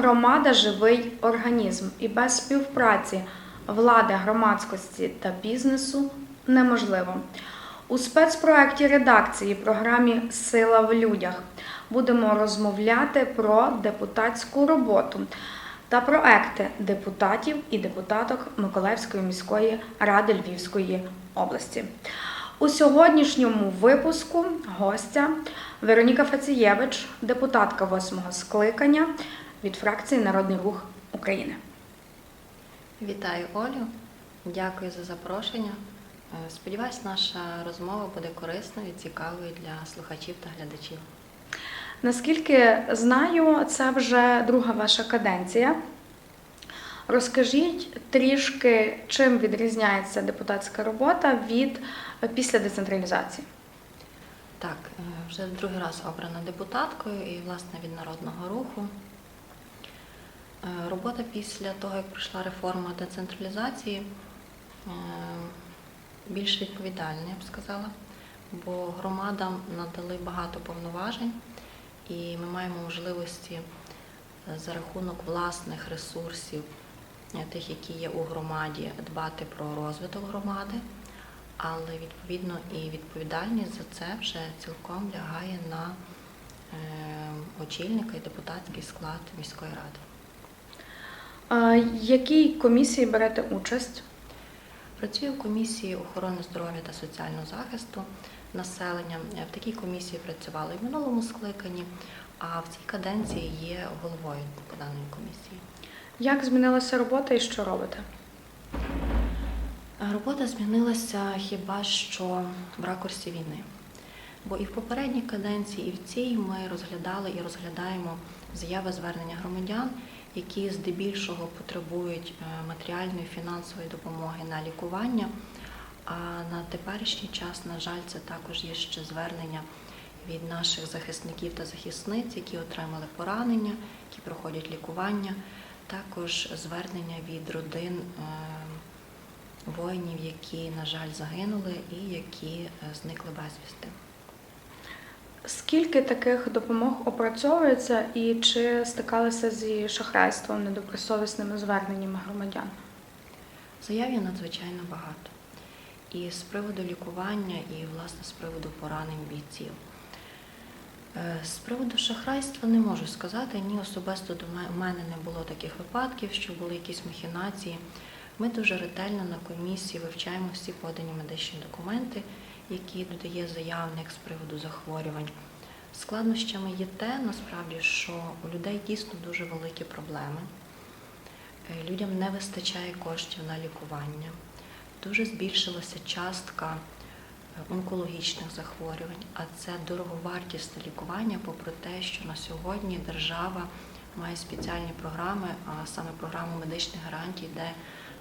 громада живий організм, і без співпраці влади, громадськості та бізнесу неможливо. У спецпроекті редакції програмі Сила в людях будемо розмовляти про депутатську роботу та проекти депутатів і депутаток Миколаївської міської ради Львівської області. У сьогоднішньому випуску гостя Вероніка Фацієвич, депутатка восьмого скликання від фракції Народний рух України. Вітаю Олю, дякую за запрошення. Е, Сподіваюсь, наша розмова буде корисною і цікавою для слухачів та глядачів. Наскільки знаю, це вже друга ваша каденція. Розкажіть трішки, чим відрізняється депутатська робота від е, після децентралізації. Так, е, вже другий раз обрана депутаткою і, власне, від народного руху. Е, Робота після того, як пройшла реформа децентралізації, е, більш відповідальна, я б сказала, бо громадам надали багато повноважень, і ми маємо можливості е, за рахунок власних ресурсів, тих, які є у громаді, дбати про розвиток громади, але відповідно і відповідальність за це вже цілком лягає на очільника і депутатський склад міської ради. Якій комісії берете участь? Працюю в комісії охорони здоров'я та соціального захисту населення. В такій комісії працювала і в минулому скликанні, а в цій каденції є головою даної комісії. Як змінилася робота і що робите? Робота змінилася хіба що в ракурсі війни. Бо і в попередній каденції, і в цій ми розглядали і розглядаємо заяви звернення громадян, які здебільшого потребують е, матеріальної фінансової допомоги на лікування. А на теперішній час, на жаль, це також є ще звернення від наших захисників та захисниць, які отримали поранення, які проходять лікування, також звернення від родин е, воїнів, які, на жаль, загинули і які е, зникли безвісти. Скільки таких допомог опрацьовується і чи стикалися зі шахрайством, недобросовісними зверненнями громадян? Заявів надзвичайно багато. І з приводу лікування, і власне з приводу поранень бійців. Е, З приводу шахрайства не можу сказати, ні особисто до мене не було таких випадків, що були якісь махінації. Ми дуже ретельно на комісії вивчаємо всі подані медичні документи, які додає заявник з приводу захворювань. Складнощами є те, насправді, що у людей дійсно дуже великі проблеми. Е, Людям не вистачає коштів на лікування. Дуже збільшилася частка е, онкологічних захворювань, а це дороговартісне лікування, попри те, що на сьогодні держава має спеціальні програми, а саме програму медичних гарантій, де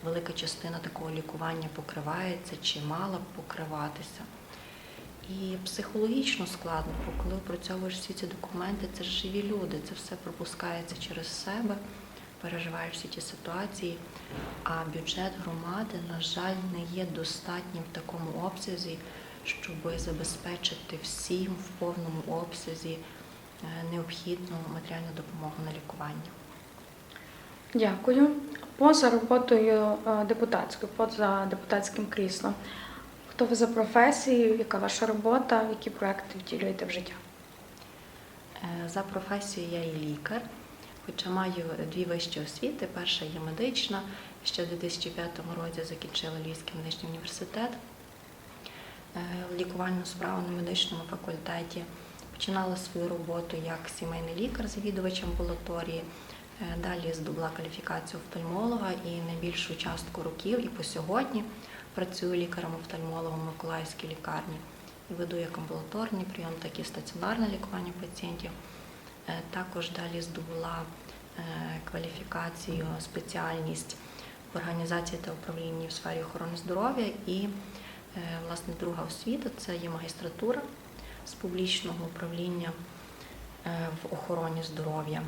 велика частина такого лікування покривається чи мала б покриватися. І психологічно складно, бо коли опрацьовуєш всі ці документи, це ж живі люди, це все пропускається через себе, переживаєш всі ті ситуації. А бюджет громади, на жаль, не є достатнім в такому обсязі, щоб забезпечити всім в повному обсязі е, необхідну матеріальну допомогу на лікування. Дякую. Поза роботою е, депутатською, поза депутатським кріслом. Хто ви за професією, яка ваша робота, які проекти втілюєте в життя? Е, За професією я і лікар, хоча маю дві вищі освіти. Перша є медична. Ще в 2005 році закінчила Львівський медичний університет. Е, Лікувальну справу на медичному факультеті. Починала свою роботу як сімейний лікар, завідувач амбулаторії. Е, Далі здобула кваліфікацію офтальмолога і найбільшу частку років і по сьогодні працюю лікарем-офтальмологом в Миколаївській лікарні і веду як амбулаторний прийом, так і стаціонарне лікування пацієнтів. Е, Також далі здобула е, кваліфікацію, спеціальність в організації та управлінні в сфері охорони здоров'я. І власне друга освіта це є магістратура з публічного управління в охороні здоров'я.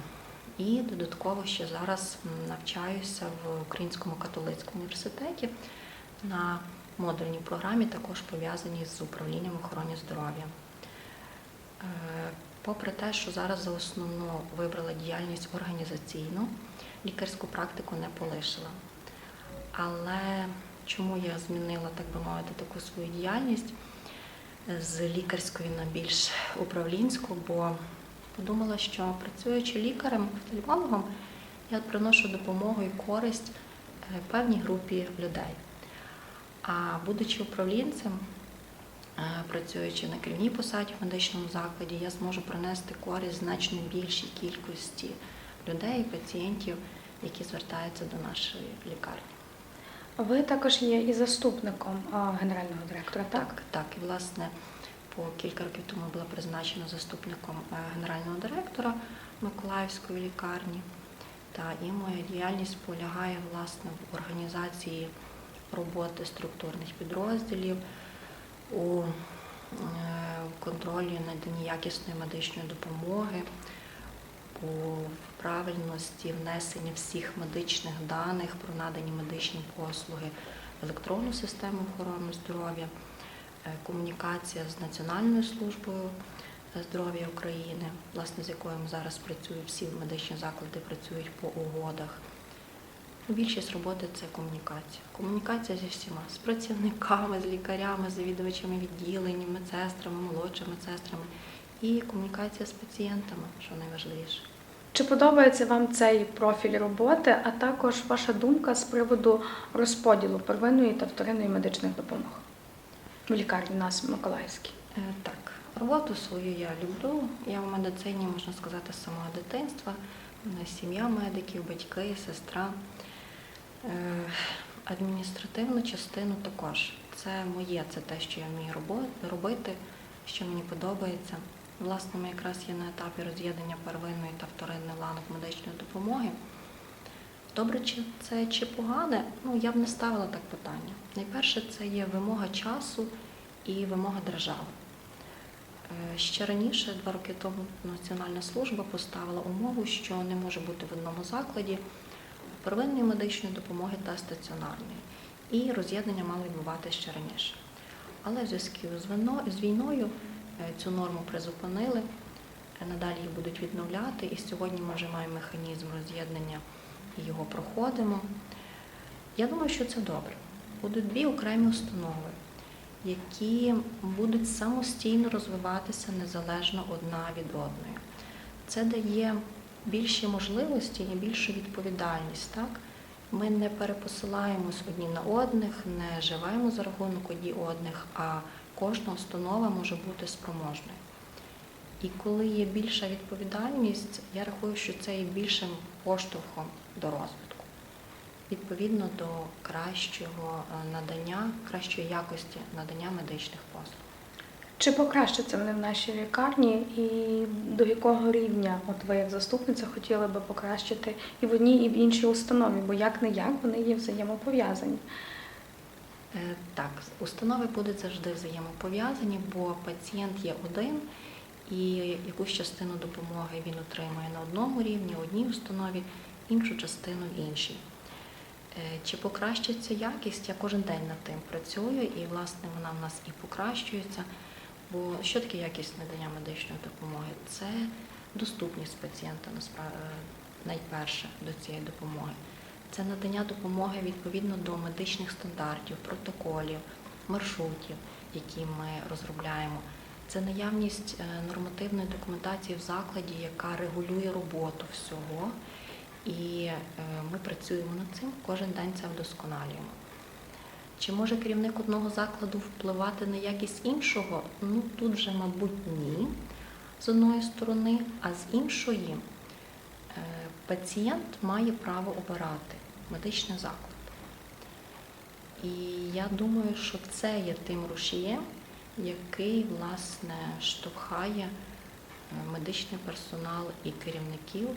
І додатково ще зараз навчаюся в Українському католицькому університеті на модульній програмі, також пов'язаній з управлінням охорони здоров'я. Е, Попри те, що зараз за основну вибрала діяльність організаційну, лікарську практику не полишила. Але чому я змінила, так би мовити, таку свою діяльність з лікарської на більш управлінську, бо подумала, що працюючи лікарем, офтальмологом, я приношу допомогу і користь е, певній групі людей. А будучи управлінцем, е, працюючи на керівній посаді в медичному закладі, я зможу принести користь значно більшій кількості людей і пацієнтів, які звертаються до нашої лікарні. Ви також є і заступником генерального директора, так? Так, так. І власне по кілька років тому була призначена заступником е, генерального директора Миколаївської лікарні. Та і моя діяльність полягає власне в організації роботи структурних підрозділів, у е, контролі наданні якісної медичної допомоги, у правильності внесення всіх медичних даних про надані медичні послуги в електронну систему охорони здоров'я, комунікація з Національною службою здоров'я України, власне, з якою зараз працюємо, всі медичні заклади працюють по угодах. Більшість роботи це комунікація. Комунікація зі всіма, з працівниками, з лікарями, з завідувачами відділень, медсестрами, молодшими медсестрами і комунікація з пацієнтами, що найважливіше. Чи подобається вам цей профіль роботи, а також ваша думка з приводу розподілу первинної та вторинної медичних допомог в лікарні у нас в Миколаївській? Е, Так, роботу свою я люблю. Я в медицині, можна сказати, з самого дитинства. У мене сім'я медиків, батьки, сестра. Е, Адміністративну частину також. Це моє, це те, що я вмію робити, що мені подобається. Власне, ми якраз є на етапі роз'єднання первинної та вторинної ланок медичної допомоги. Добре, чи це чи погане? Ну, я б не ставила так питання. Найперше, це є вимога часу і вимога держави. Е, Ще раніше, два роки тому, Національна служба поставила умову, що не може бути в одному закладі первинної медичної допомоги та стаціонарної. І роз'єднання мало відбуватися ще раніше. Але в зв'язку з війною е, цю норму призупинили, надалі її будуть відновляти, і сьогодні ми вже маємо механізм роз'єднання і його проходимо. Я думаю, що це добре. Будуть дві окремі установи, які будуть самостійно розвиватися незалежно одна від одної. Це дає більші можливості і більшу відповідальність. Так? Ми не перепосилаємось одні на одних, не живемо за рахунок одні одних, а кожна установа може бути спроможною. І коли є більша відповідальність, я рахую, що це є більшим поштовхом до розвитку. Відповідно до кращого е, надання, кращої якості надання медичних послуг. Чи покращаться вони в нашій лікарні, і до якого рівня, от ви як заступниця, хотіли би покращити і в одній, і в іншій установі, бо як не як вони є взаємопов'язані. Е, Так, установи будуть завжди взаємопов'язані, бо пацієнт є один, і якусь частину допомоги він отримує на одному рівні, одній установі, іншу частину в іншій. Е, Чи покращиться якість? Я кожен день над тим працюю, і власне вона в нас і покращується. Бо що таке якість надання медичної допомоги? Це доступність пацієнта насправді найперше до цієї допомоги. Це надання допомоги відповідно до медичних стандартів, протоколів, маршрутів, які ми розробляємо. Це наявність е, нормативної документації в закладі, яка регулює роботу всього. І е, ми працюємо над цим, кожен день це вдосконалюємо. Чи може керівник одного закладу впливати на якість іншого? Ну тут вже, мабуть, ні, з одної сторони, а з іншої е, пацієнт має право обирати медичний заклад. І я думаю, що це є тим рушієм, який, власне, штовхає е, медичний персонал і керівників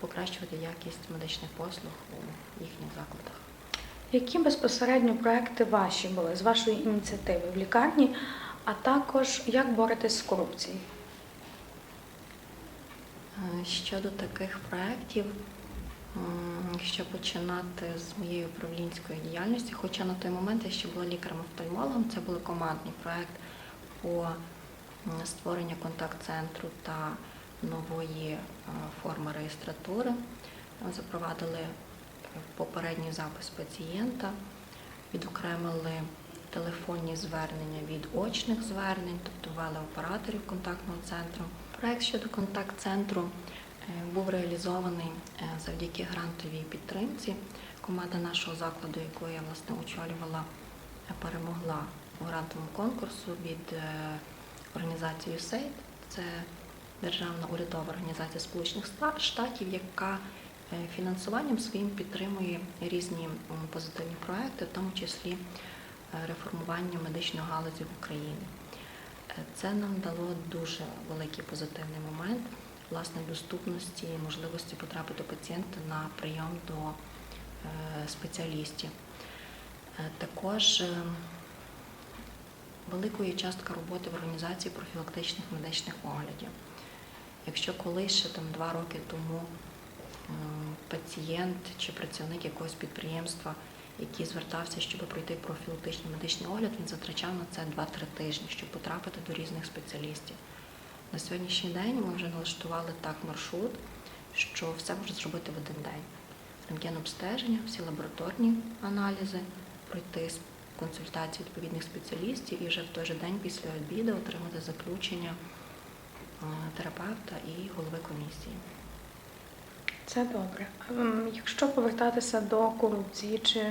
покращувати якість медичних послуг у їхніх закладах. Які безпосередньо проекти ваші були з вашої ініціативи в лікарні, а також як боретесь з корупцією? Е, Щодо таких проєктів, якщо починати з моєї управлінської діяльності, хоча на той момент я ще була лікарем-офтальмологом, це був командний проєкт по створенню контакт-центру та нової е, форми реєстратури, запровадили е, попередній запис пацієнта, відокремили телефонні звернення від очних звернень, тобто ввели операторів контактного центру. Проект щодо контакт-центру е, був реалізований завдяки грантовій підтримці. Команда нашого закладу, яку я власне очолювала, перемогла грантовому конкурсу від е, організації USAID. Це державна урядова організація Сполучених Штатів, яка е, фінансуванням своїм підтримує різні позитивні проекти, в тому числі е, реформування медичної галузі в Україні. Це нам дало дуже великий позитивний момент власне доступності і можливості потрапити пацієнта на прийом до спеціалістів. Також е, великою частка роботи в організації профілактичних медичних оглядів. Якщо колись ще там два роки тому пацієнт чи працівник якогось підприємства, який звертався, щоб пройти профілактичний медичний огляд, він затрачав на це 2-3 тижні, щоб потрапити до різних спеціалістів. На сьогоднішній день ми вже налаштували так маршрут, що все можна зробити в один день. Рентген-обстеження, всі лабораторні аналізи, пройти консультації відповідних спеціалістів і вже в той же день після обіду отримати заключення е, терапевта і голови комісії. Це добре. Якщо повертатися до корупції, чи,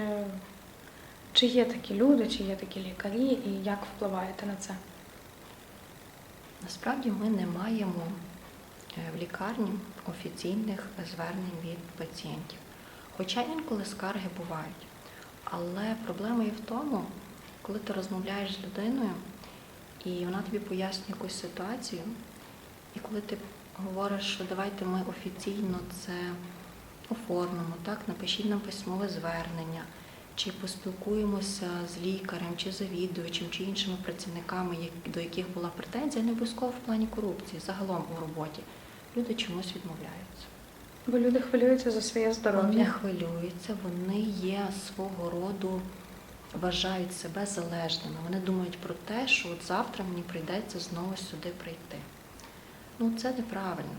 чи є такі люди, чи є такі лікарі, і як впливаєте на це? Насправді ми не маємо е, в лікарні офіційних звернень від пацієнтів. Хоча інколи скарги бувають. Але проблема є в тому, коли ти розмовляєш з людиною, і вона тобі пояснює якусь ситуацію, і коли ти говориш, що давайте ми офіційно це оформимо, так, напишіть нам письмове звернення, чи поспілкуємося з лікарем, чи завідувачем, чи іншими працівниками, до яких була претензія, не обов'язково в плані корупції, загалом у роботі. Люди чомусь відмовляються. Бо люди хвилюються за своє здоров'я. Вони хвилюються, вони є свого роду, вважають себе залежними. Вони думають про те, що от завтра мені прийдеться знову сюди прийти. Ну, це неправильно.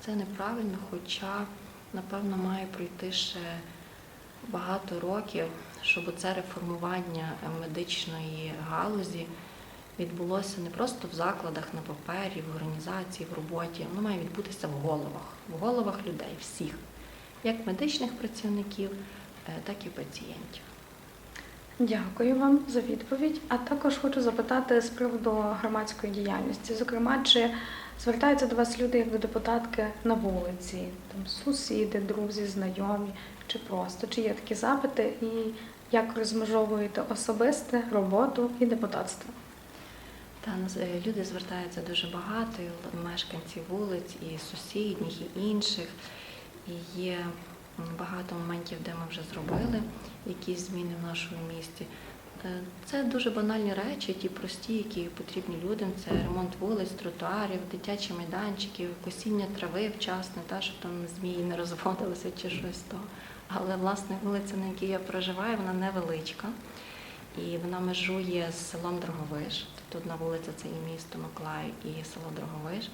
Це неправильно, хоча, напевно, має пройти ще багато років, щоб це реформування медичної галузі відбулося не просто в закладах на папері, в організації, в роботі. Воно має відбутися в головах, в головах людей, всіх, як медичних працівників, е, так і пацієнтів. Дякую вам за відповідь. А також хочу запитати з приводу громадської діяльності. Зокрема, чи звертаються до вас люди як до депутатки на вулиці, там сусіди, друзі, знайомі, чи просто чи є такі запити, і як розмежовуєте особисте роботу і депутатство? Та е, люди звертаються дуже багато, і мешканці вулиць, і сусідніх, і інших. І є багато моментів, де ми вже зробили якісь зміни в нашому місті. Е, Це дуже банальні речі, ті прості, які потрібні людям. Це ремонт вулиць, тротуарів, дитячі майданчики, косіння трави вчасне, та, щоб там змії не розводилися чи щось то. Але власне вулиця, на якій я проживаю, вона невеличка. І вона межує з селом Дроговиш. Тобто одна вулиця це і місто Миколаїв, і село Дроговиш.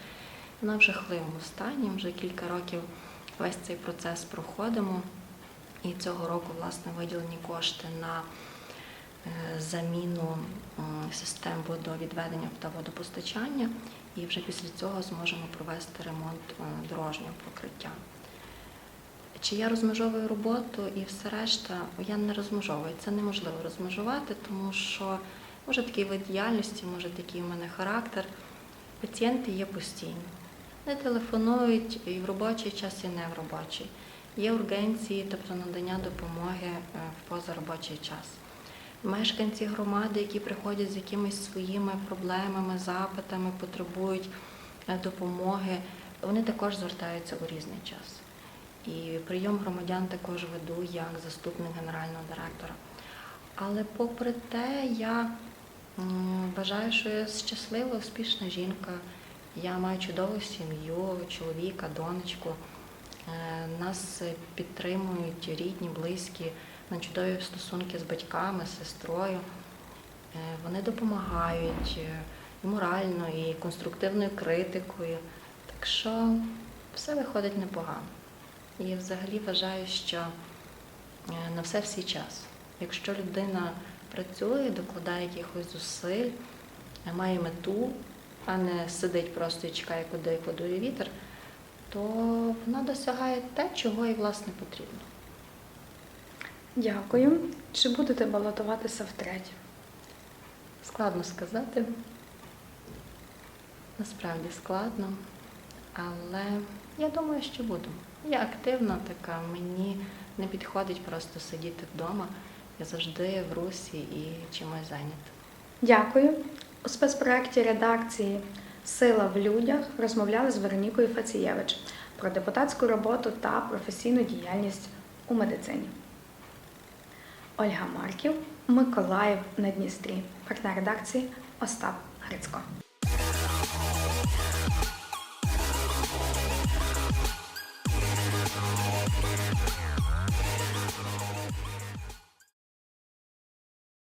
Вона в жахливому стані. Вже кілька років весь цей процес проходимо. І цього року, власне, виділені кошти на е, заміну систем водовідведення та водопостачання. І вже після цього зможемо провести ремонт е, дорожнього покриття. Чи я розмежовую роботу і все решта, я не розмежовую. Це неможливо розмежувати, тому що може такий вид діяльності, може такий у мене характер. Пацієнти є постійні. Не телефонують і в робочий час, і не в робочий. Є ургенції, тобто надання допомоги е, в позаробочий час. Мешканці громади, які приходять з якимись своїми проблемами, запитами, потребують е, допомоги, вони також звертаються у різний час. І прийом громадян також веду як заступник генерального директора. Але попри те, я м, вважаю, що я щаслива, успішна жінка. Я маю чудову сім'ю, чоловіка, донечку. Е, Нас підтримують рідні, близькі, на чудові стосунки з батьками, з сестрою. Е, Вони допомагають е, і морально, і конструктивною критикою. Так що все виходить непогано. І взагалі вважаю, що на все всій час. Якщо людина працює, докладає якихось зусиль, має мету, а не сидить просто і чекає, куди подує вітер, то вона досягає те, чого їй власне потрібно. Дякую. Чи будете балотуватися втретє? Складно сказати. Насправді складно. Але я думаю, що буду. Я активна така, мені не підходить просто сидіти вдома. Я завжди в русі і чимось зайнята. Дякую. У спецпроекті редакції Сила в людях розмовляли з Веронікою Фацієвич про депутатську роботу та професійну діяльність у медицині. Ольга Марків, Миколаїв на Дністрі, партнер редакції Остап Грицько.